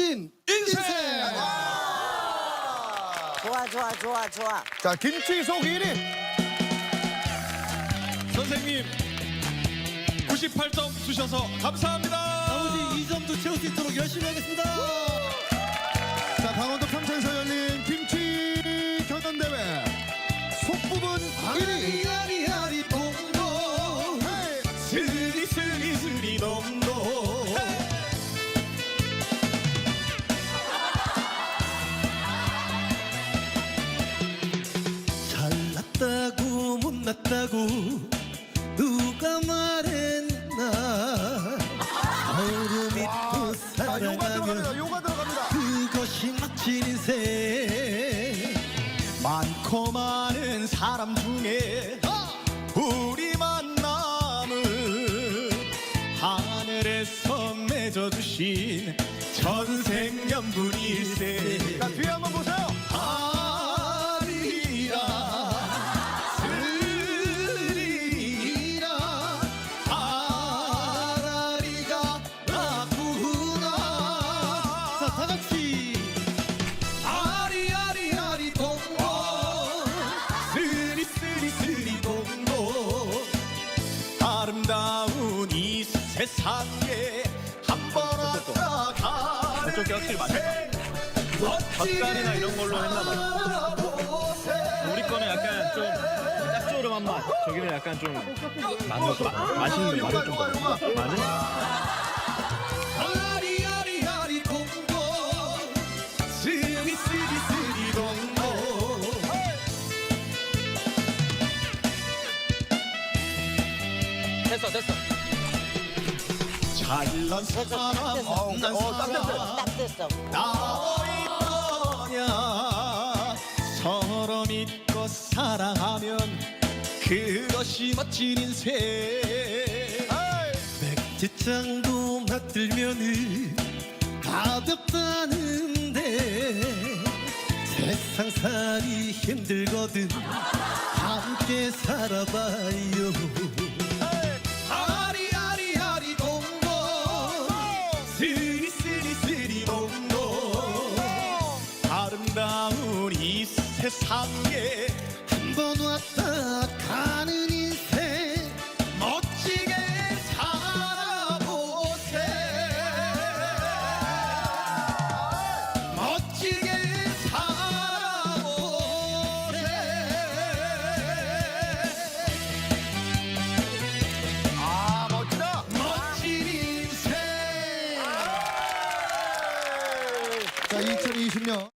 멋진 인생. 좋아 좋아 좋아 좋아. 자, 김치 속 1위. 선생님 98점 주셔서 감사합니다. 나머지 2점도 채울 수 있도록 열심히 하겠습니다. 못났다고 누가 말했나 서로 믿고 자, 요가 들어갑니다. 요가 들어갑니다. 그것이 멋진 인생 많고 많은 사람 중에 우리 만남은 하늘에서 맺어주신 천생연분일세 자, 뒤에 한번 아름다운 이 세상에 한번 왔다 가는 저쪽이 확실히 맞아. 젓갈이나 이런 걸로 했나 봐. 우리 거는 약간 좀 짭조름한 맛. 저기는 약간 좀 맛, 마, 맛있는 맛을 좀 더. 맞 됐어 됐어. 잘난 사람 못난 사람 딱 됐어. 나어있더냐. 서로 믿고 사랑하면 그것이 멋진 인생. 백지장도 맞들면은 가볍다는데 세상살이 힘들거든. 함께 살아봐요 스리 스리 스리 동동 아름다운 이 세상 2020년